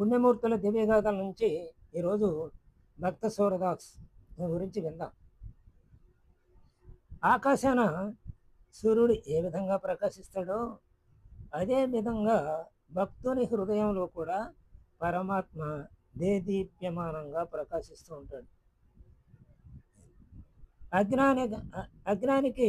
పుణ్యమూర్తుల దివ్యగాథల నుంచి ఈరోజు భక్త సూరదాస్ గురించి విందాం. ఆకాశాన సూర్యుడు ఏ విధంగా ప్రకాశిస్తాడో అదే విధంగా భక్తుని హృదయంలో కూడా పరమాత్మ దేదీప్యమానంగా ప్రకాశిస్తూ ఉంటాడు. అజ్ఞాని అజ్ఞానికి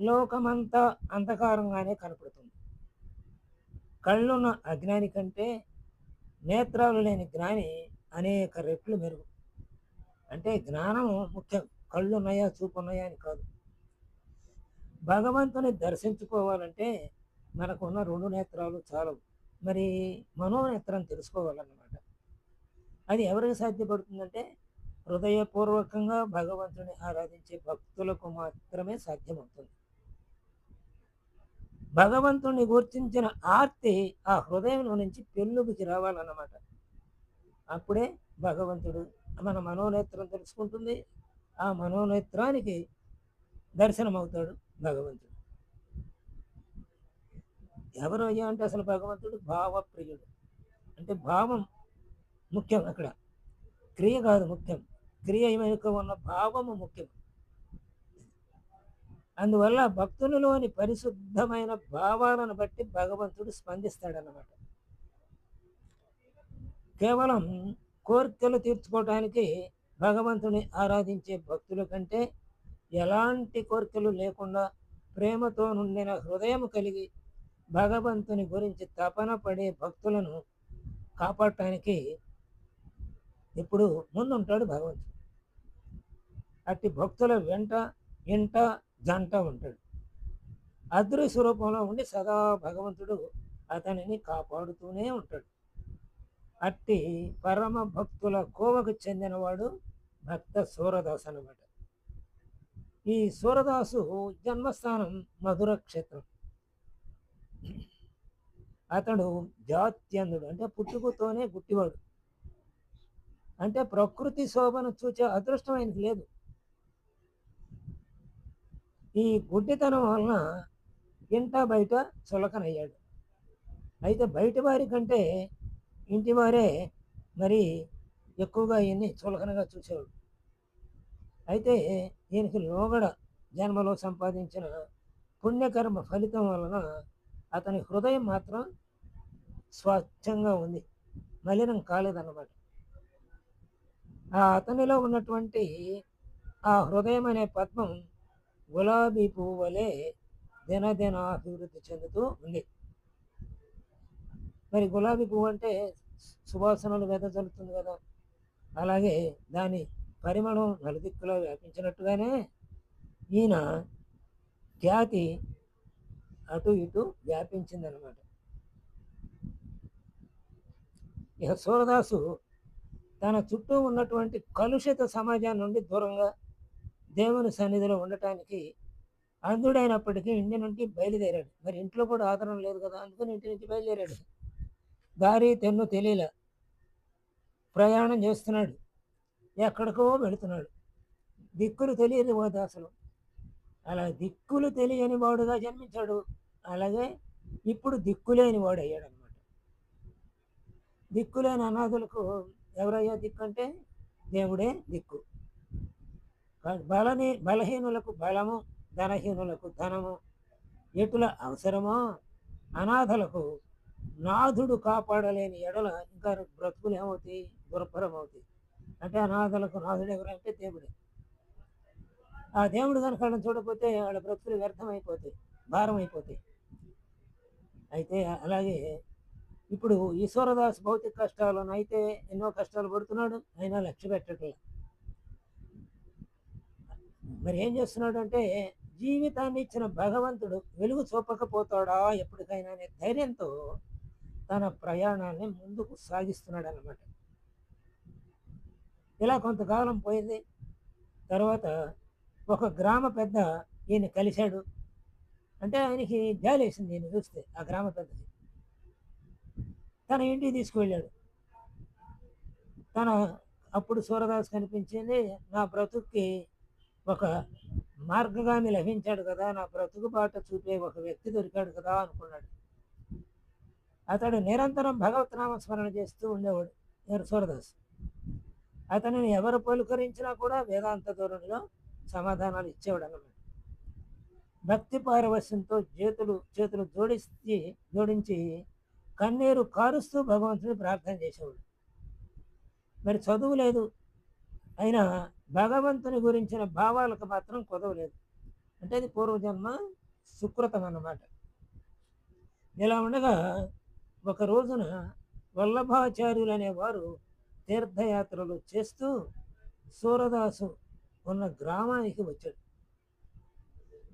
లోకమంతా అంధకారంగానే కనపడుతుంది. కళ్ళున్న అజ్ఞాని కంటే నేత్రాలు లేని జ్ఞాని అనేక రెట్లు మెరుగు. అంటే జ్ఞానం ముఖ్యం. కళ్ళు ఉన్నాయా చూపు ఉన్నాయా అని కాదు. భగవంతుని దర్శించుకోవాలంటే మనకున్న రెండు నేత్రాలు చాలవు మరి మనోనేత్రం తెలుసుకోవాలన్నమాట. అది ఎవరికి సాధ్యపడుతుందంటే హృదయపూర్వకంగా భగవంతుని ఆరాధించే భక్తులకు మాత్రమే సాధ్యమవుతుంది. భగవంతుణ్ణి గుర్తించిన ఆర్తి ఆ హృదయంలో నుంచి పెళ్ళుబికి రావాలన్నమాట. అప్పుడే భగవంతుడు మన మనోనేత్రం తెలుసుకుంటుంది. ఆ మనోనేత్రానికి దర్శనం అవుతాడు భగవంతుడు. ఎవరు అయ్యా అంటే అసలు భగవంతుడు? భావప్రియుడు. అంటే భావం ముఖ్యం అక్కడ. క్రియ కాదు ముఖ్యం. క్రియ వెనుక ఉన్న భావము ముఖ్యం. అందువల్ల భక్తులలోని పరిశుద్ధమైన భావాలను బట్టి భగవంతుడు స్పందిస్తాడన్నమాట. కేవలం కోరికలు తీర్చుకోవటానికి భగవంతుని ఆరాధించే భక్తుల కంటే ఎలాంటి కోరికలు లేకుండా ప్రేమతో నుండిన హృదయం కలిగి భగవంతుని గురించి తపన పడే భక్తులను కాపాడటానికి ఇప్పుడు ముందుంటాడు భగవంతుడు. అట్టి భక్తుల వెంట ఇంట జంట ఉంటాడు. అదృశ్య రూపంలో ఉండి సదా భగవంతుడు అతనిని కాపాడుతూనే ఉంటాడు. అట్టి పరమ భక్తుల కోవకు చెందినవాడు భక్త సూరదాస్ అనమాట ఈ సూరదాసు జన్మస్థానం మధుర క్షేత్రం. అతడు జాత్యందుడు అంటే పుట్టుకతోనే గుట్టివాడు. అంటే ప్రకృతి శోభను చూచే అదృష్టం ఆయనకు లేదు. ఈ గుడ్డితనం వలన ఇంట బయట చులకనయ్యాడు. అయితే బయట వారి కంటే ఇంటి వారే మరి ఎక్కువగా ఈయన్ని చులకనగా చూసేవాడు. అయితే ఈయనకి లోగడ జన్మలో సంపాదించిన పుణ్యకర్మ ఫలితం వలన అతని హృదయం మాత్రం స్వచ్ఛంగా ఉంది. మలినం కాలేదన్నమాట. ఆ అతనిలో ఉన్నటువంటి ఆ హృదయం అనే పద్మం గులాబీ పువ్వు వలె దినదిన అభివృద్ధి చెందుతూ ఉంది. మరి గులాబీ పువ్వు అంటే సువాసనలు వెదజల్లుతుంది కదా. అలాగే దాని పరిమళం నలుదిక్కులో వ్యాపించినట్టుగానే ఈయన ఖ్యాతి అటు ఇటు వ్యాపించిందనమాట. ఇక సూరదాసు తన చుట్టూ ఉన్నటువంటి కలుషిత సమాజాన్ని నుండి దూరంగా దేవుని సన్నిధిలో ఉండటానికి అంధుడైనప్పటికీ ఇంటి నుండి బయలుదేరాడు. మరి ఇంట్లో కూడా ఆదరణ లేదు కదా? అందుకని ఇంటి నుంచి బయలుదేరాడు. దారి తెన్ను తెలియల. ప్రయాణం చేస్తున్నాడు. ఎక్కడికో వెళుతున్నాడు. దిక్కులు తెలియదు పోతే అసలు అలా దిక్కులు తెలియని వాడుగా జన్మించాడు. అలాగే ఇప్పుడు దిక్కులేని వాడు అయ్యాడు అనమాట దిక్కులేని అనాథులకు ఎవరయ్యా దిక్కు అంటే? దేవుడే దిక్కు. బలని బలహీనులకు బలము ధనహీనులకు ధనము. ఎటుల అవసరమో అనాథలకు నాథుడు కాపాడలేని ఎడల ఇంకా బ్రతుకులు ఏమవుతాయి? దుర్భరం అవుతాయి. అంటే అనాథలకు నాథుడు ఎవరంటే దేవుడే. ఆ దేవుడు కనుక వాళ్ళని చూడకపోతే వాళ్ళ బ్రతుకులు వ్యర్థమైపోతాయి భారం అయిపోతాయి అయితే అలాగే ఇప్పుడు ఈశ్వరదాస్ భౌతిక కష్టాలను అయితే ఎన్నో కష్టాలు పడుతున్నాడు అయినా లక్ష్య పెట్టట్లేదు మరి ఏం చేస్తున్నాడు అంటే జీవితాన్ని ఇచ్చిన భగవంతుడు వెలుగు చూపకపోతాడా ఎప్పటికైనా అనే ధైర్యంతో తన ప్రయాణాన్ని ముందుకు సాగిస్తున్నాడు అనమాట ఇలా కొంతకాలం పోయింది. తర్వాత ఒక గ్రామ పెద్ద ఈయన కలిశాడు. అంటే ఆయనకి జాలి వేసింది ఈయన చూస్తే ఆ గ్రామ పెద్దది. తన ఇంటికి తీసుకువెళ్ళాడు. తన అప్పుడు సూరదాస్ కనిపించింది నా బ్రతుక్కి ఒక మార్గగామి లభించాడు కదా నా బ్రతుకుబాట చూపే ఒక వ్యక్తి దొరికాడు కదా అనుకున్నాడు. అతడు నిరంతరం భగవత్ నామ స్మరణ చేస్తూ ఉండేవాడు ఎవరు సూరదాస్. అతనిని ఎవరు పలుకరించినా కూడా వేదాంత ధోరణిలో సమాధానాలు ఇచ్చేవాడు అన్నమాట. భక్తి పారవశ్యంతో చేతులు చేతులు జోడించి జోడించి కన్నీరు కారుస్తూ భగవంతుని ప్రార్థన చేసేవాడు. మరి చదువు లేదు. అయినా భగవంతుని గురించిన భావాలకు మాత్రం కుదవలేదు. అంటే అది పూర్వజన్మ సుకృతం అన్నమాట. ఇలా ఉండగా ఒక రోజున వల్లభాచార్యులు అనేవారు తీర్థయాత్రలు చేస్తూ సూరదాసు ఉన్న గ్రామానికి వచ్చాడు.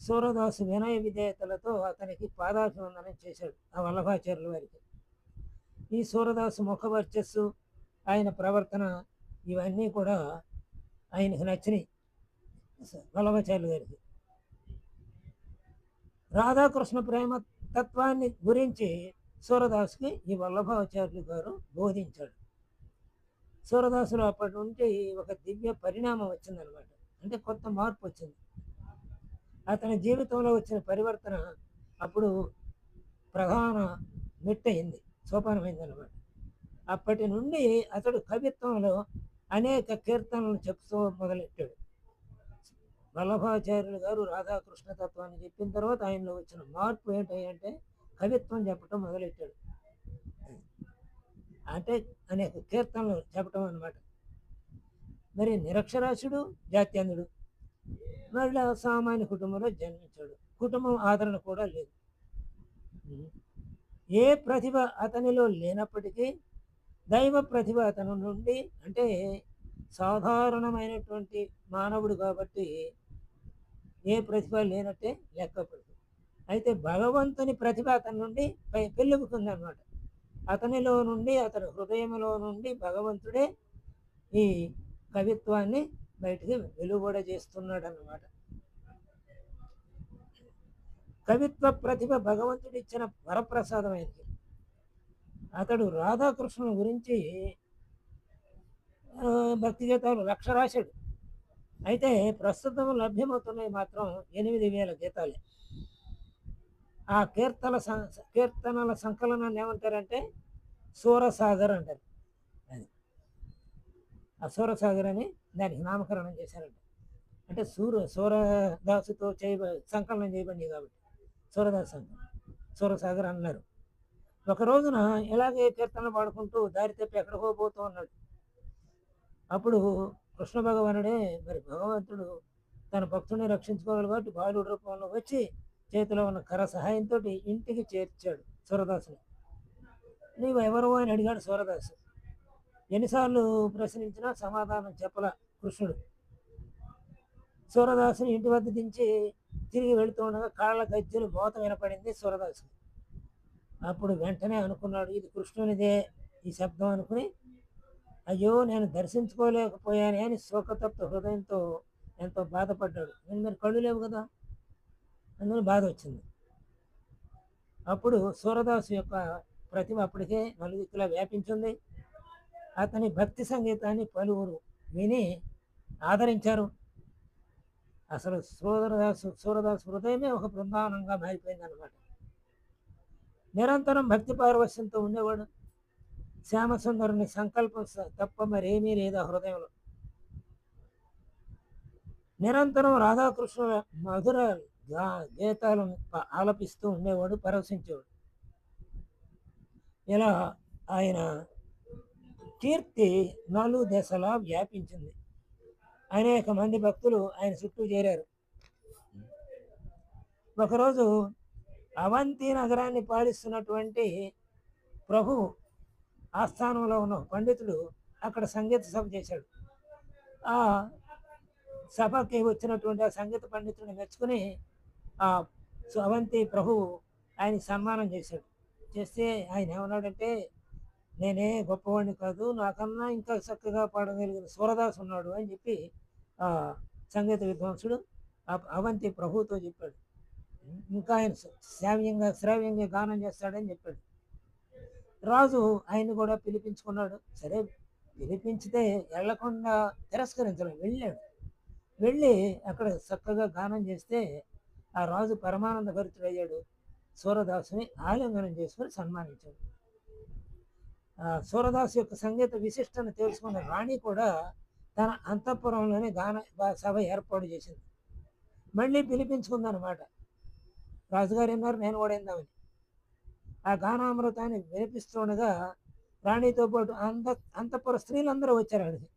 సూరదాసు వినయ విధేయతలతో అతనికి పాదాభివందనం చేశాడు ఆ వల్లభాచార్యుల వారికి. ఈ సూరదాసు ముఖ వర్చస్సు ఆయన ప్రవర్తన ఇవన్నీ కూడా ఆయనకు నచ్చినాయి వల్లభాచార్యులు గారికి. రాధాకృష్ణ ప్రేమ తత్వాన్ని గురించి సూరదాస్కి ఈ వల్లభాచార్యులు గారు బోధించాడు సూరదాసులు అప్పటి నుండి ఒక దివ్య పరిణామం వచ్చిందనమాట. అంటే కొత్త మార్పు వచ్చింది. అతని జీవితంలో వచ్చిన పరివర్తన అప్పుడు ప్రధాన మెట్టయింది సోపానమైంది అనమాట అప్పటి నుండి అతడు కవిత్వంలో అనేక కీర్తనలు చెప్తూ మొదలెట్టాడు. వల్లభాచార్యులు గారు రాధాకృష్ణ తత్వాన్ని చెప్పిన తర్వాత ఆయనలో వచ్చిన మార్పు ఏంటంటే కవిత్వం చెప్పటం మొదలెట్టాడు. అంటే అనేక కీర్తనలు చెప్పటం అన్నమాట. మరి నిరక్షరాస్యుడు జాత్యంధుడు మళ్ళీ సామాన్య కుటుంబంలో జన్మించాడు. కుటుంబం ఆదరణ కూడా లేదు. ఏ ప్రతిభ అతనిలో లేనప్పటికీ దైవ ప్రతిభ అతను నుండి అంటే సాధారణమైనటువంటి మానవుడు కాబట్టి ఏ ప్రతిభ లేనట్టే లెక్కపడదు అయితే భగవంతుని ప్రతిభ అతని నుండి పై పెళ్ళుకుంది అనమాట అతనిలో నుండి అతని హృదయంలో నుండి భగవంతుడే ఈ కవిత్వాన్ని బయటికి వెలువడ చేస్తున్నాడు అన్నమాట కవిత్వ ప్రతిభ భగవంతుడు ఇచ్చిన వరప్రసాదమైనది. అతడు రాధాకృష్ణుని గురించి భక్తి గీతాలు లక్ష రాశాడు. అయితే ప్రస్తుతం లభ్యమవుతున్నాయి మాత్రం ఎనిమిది వేల గీతాలే. ఆ కీర్తన కీర్తనల సంకలనాన్ని ఏమంటారంటే సూరసాగర్ అంటారు. అది. ఆ సూరసాగర్ అని దానికి నామకరణం చేశారంట. అంటే సూర సూరదాసుతో చేయబ సంకలనం చేయబడింది కాబట్టి. సూరదాస్ సంకలనం సూరసాగర్ అన్నారు. ఒక రోజున ఇలాగే కీర్తన పాడుకుంటూ దారి తప్పి ఎక్కడికో పోతూ ఉన్నాడు. అప్పుడు కృష్ణ భగవానుడే మరి భగవంతుడు తన భక్తుడిని రక్షించుకోవాలి కాబట్టి బాలుడు రూపంలో వచ్చి చేతిలో ఉన్న కర సహాయంతో ఇంటికి చేర్చాడు సూరదాసుని. నీవు ఎవరు అని అడిగాడు సూరదాసు. ఎన్నిసార్లు ప్రశ్నించినా సమాధానం చెప్పల కృష్ణుడు. సూరదాసుని ఇంటి వద్ద దించి తిరిగి వెళుతూ ఉండగా కాళ్ళ గజ్జలు మోత వినపడింది సూరదాసుని అప్పుడు వెంటనే అనుకున్నాడు ఇది కృష్ణునిదే ఈ శబ్దం అనుకుని అయ్యో నేను దర్శించుకోలేకపోయాను అని శోకతప్త హృదయంతో ఎంతో బాధపడ్డాడు. నేను మరి కళ్ళు లేవు కదా? అందులో బాధ వచ్చింది. అప్పుడు సూరదాసు యొక్క ప్రతిభ అప్పటికే నలుదిక్కులా వ్యాపించింది. అతని భక్తి సంగీతాన్ని పలువురు విని ఆదరించారు. అసలు సూరదాసు సూరదాసు హృదయమే ఒక బృందావనంగా మారిపోయింది అనమాట నిరంతరం భక్తి పారవశ్యంతో ఉండేవాడు. శ్యామసుందరుని సంకల్పం తప్ప మరేమీ లేదు ఆ హృదయంలో. నిరంతరం రాధాకృష్ణుల మధుర గీతాలను ఆలపిస్తూ ఉండేవాడు పరవశించేవాడు. ఇలా ఆయన కీర్తి నాలుగు దేశాల వ్యాపించింది. అనేక మంది భక్తులు ఆయన చుట్టూ చేరారు. ఒకరోజు అవంతి నగరాన్ని పాలిస్తున్నటువంటి ప్రభు ఆస్థానంలో ఉన్న పండితుడు అక్కడ సంగీత సభ చేశాడు. ఆ సభకి వచ్చినటువంటి ఆ సంగీత పండితుడిని మెచ్చుకుని ఆ అవంతి ప్రభు ఆయన సన్మానం చేశాడు. చేస్తే ఆయన ఏమన్నాడంటే నేనే గొప్పవాడిని కాదు నాకన్నా ఇంకా చక్కగా పాడగలిగిన సూరదాస్ ఉన్నాడు అని చెప్పి ఆ సంగీత విద్వాంసుడు ఆ అవంతి ప్రభుతో చెప్పాడు. ఇంకా ఆయన శ్రావ్యంగా శ్రావ్యంగా గానం చేస్తాడని చెప్పాడు. రాజు ఆయన కూడా పిలిపించుకున్నాడు. సరే పిలిపించితే వెళ్ళకుండా తిరస్కరించలేదు వెళ్ళాడు. వెళ్ళి అక్కడ చక్కగా గానం చేస్తే ఆ రాజు పరమానంద భరితుడయ్యాడు. సూరదాసుని ఆలింగనం చేసుకొని సన్మానించాడు. ఆ, సూరదాసు యొక్క సంగీత విశిష్టను తెలుసుకున్న రాణి కూడా తన అంతఃపురంలోనే గాన సభ ఏర్పాటు చేసింది. మళ్ళీ పిలిపించుకుందనమాట రాజుగారు ఏమన్నారు నేను కూడా విందామని. ఆ గానామృతాన్ని వినిపిస్తుండగా రాణితో పాటు అంత అంతఃపుర స్త్రీలందరూ వచ్చారు అడిగి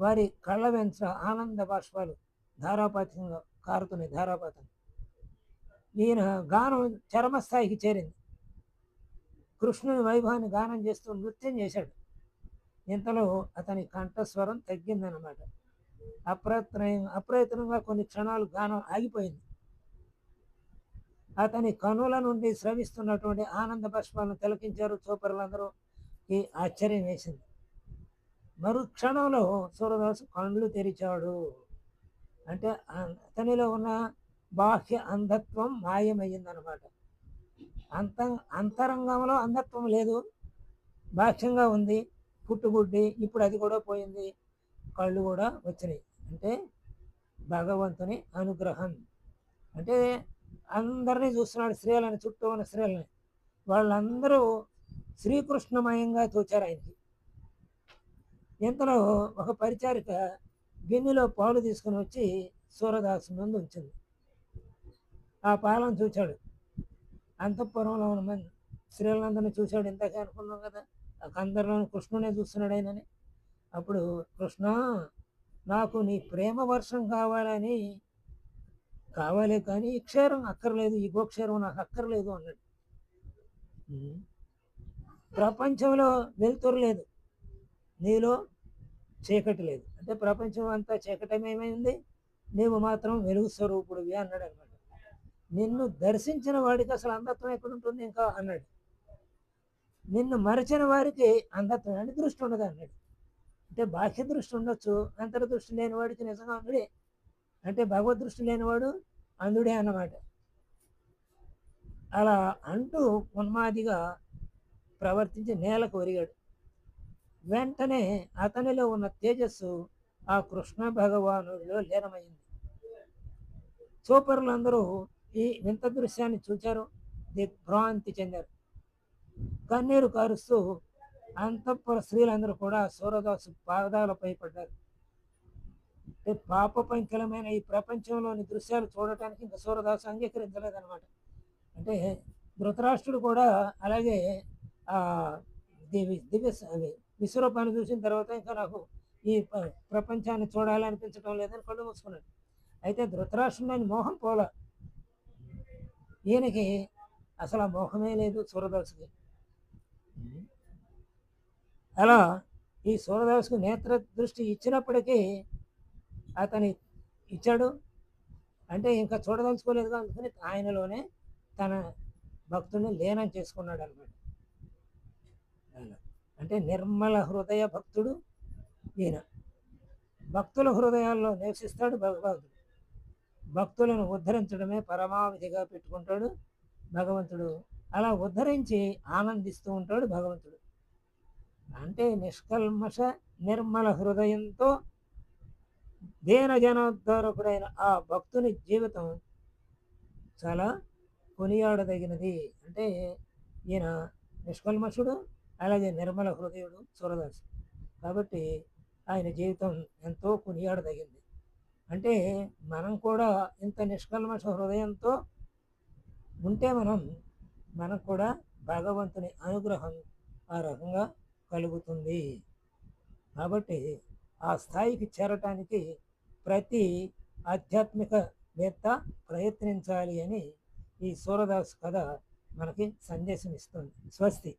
వారి కళ్ళ వెంచ ఆనంద బాష్పాలు ధారాపాతంగా కారుతున్నాయి ధారాపాతం. ఈయన గానం చరమస్థాయికి చేరింది. కృష్ణుని వైభవాన్ని గానం చేస్తూ నృత్యం చేశాడు. ఇంతలో అతని కంఠస్వరం తగ్గిందన్నమాట. అప్రయత్న అప్రయత్నంగా కొన్ని క్షణాలు గానం ఆగిపోయింది. అతని కనుల నుండి స్రవిస్తున్నటువంటి ఆనంద పుష్పాలను తిలకించారు చూపరులందరూ. ఈ ఆశ్చర్యం వేసింది. మరుక్షణంలో సూర్యదాసు కళ్ళు తెరిచాడు. అంటే అతనిలో ఉన్న బాహ్య అంధత్వం మాయమయ్యిందనమాట అంత అంతరంగంలో అంధత్వం లేదు. బాహ్యంగా ఉంది. పుట్టుగుడ్డి ఇప్పుడు అది కూడా పోయింది. కళ్ళు కూడా వచ్చినాయి. అంటే భగవంతుని అనుగ్రహం. అంటే అందరినీ చూస్తున్నాడు స్త్రీలని చుట్టూ ఉన్న స్త్రీలని. వాళ్ళందరూ శ్రీకృష్ణమయంగా తోచారు ఆయనకి. ఇంతలో ఒక పరిచారిక గిన్నెలో పాలు తీసుకుని వచ్చి సూర్యదాసు ముందు ఉంచింది. ఆ పాలను చూచాడు. అంతఃపురంలో ఉన్న మంది స్త్రీలందరినీ చూశాడు. ఇంతకే అనుకున్నాం కదా అందరిలో కృష్ణునే చూస్తున్నాడు ఆయనని. అప్పుడు కృష్ణ నాకు నీ ప్రేమ వర్షం కావాలని కావాలి కానీ ఈ క్షేరం అక్కర్లేదు ఈ గోక్షేరం నాకు అక్కర్లేదు అన్నాడు. ప్రపంచంలో వెలుతురు లేదు నీలో చీకటి లేదు. అంటే ప్రపంచం అంతా చీకటమేమైంది నీవు మాత్రం వెలుగు స్వరూపుడివి అన్నాడు అనమాట. నిన్ను దర్శించిన వాడికి అసలు అంధత్వం ఎక్కడుంటుంది ఇంకా అన్నాడు. నిన్ను మరచిన వారికి అంధత్వం అని దృష్టి ఉండదు అన్నాడు. అంటే బాహ్య దృష్టి ఉండొచ్చు అంతర్దృష్టి లేని వాడికి నిజంగా అందుడే అంటే భగవద్ దృష్టి లేనివాడు అందుడే అన్నమాట. అలా అంటూ ఉన్మాదిగా ప్రవర్తించి నేలకు ఒరిగాడు. వెంటనే అతనిలో ఉన్న తేజస్సు ఆ కృష్ణ భగవానుడిలో లీనమైంది. చూపరులందరూ ఈ వింత దృశ్యాన్ని చూచారు. దిగ్భ్రాంతి చెందారు. కన్నీరు కారుస్తూ అంతఃపుర స్త్రీలందరూ కూడా సూరదాసు పాదాలపై పడ్డారు. పాపపంకిలమైన పాప ఈ ప్రపంచంలోని దృశ్యాలు చూడటానికి ఇంకా సూరదాసు అంగీకరించలేదన్నమాట. అంటే ధృతరాష్ట్రుడు కూడా అలాగే ఆ దివ్య విశ్వరూపాన్ని చూసిన తర్వాత ఇంకా నాకు ఈ ప్రపంచాన్ని చూడాలనిపించడం లేదని కళ్ళు మూసుకున్నాడు. అయితే ధృతరాష్ట్రుని మోహం పోల. ఈయనకి అసలు ఆ మోహమే లేదు సూరదాసుకి. అలా ఈ సూరదాసుకు నేత్ర దృష్టి ఇచ్చినప్పటికీ అతని ఇచ్చాడు. అంటే ఇంకా చూడదలుచుకోలేదు అందుకని ఆయనలోనే తన భక్తుడిని లీనం చేసుకున్నాడు అనమాట అంటే నిర్మల హృదయ భక్తుడు ఈయన. భక్తుల హృదయాల్లో నివసిస్తాడు భగవంతుడు. భక్తులను ఉద్ధరించడమే పరమావధిగా పెట్టుకుంటాడు భగవంతుడు. అలా ఉద్ధరించి ఆనందిస్తూ ఉంటాడు భగవంతుడు. అంటే నిష్కల్మష నిర్మల హృదయంతో దేన జనోద్ధరకుడైన ఆ భక్తుని జీవితం చాలా కొనియాడదగినది. అంటే ఈయన నిష్కల్మషుడు అలాగే నిర్మల హృదయుడు సూరదాసు. కాబట్టి ఆయన జీవితం ఎంతో కొనియాడదగింది. అంటే మనం కూడా ఇంత నిష్కల్మష హృదయంతో ఉంటే మనం మనకు కూడా భగవంతుని అనుగ్రహం ఆ రకంగా కలుగుతుంది. కాబట్టి ఆ స్థాయికి చేరటానికి ప్రతి ఆధ్యాత్మిక వేత్త ప్రయత్నించాలి అని ఈ సూరదాస్ కథ మనకి సందేశం ఇస్తుంది. స్వస్తి.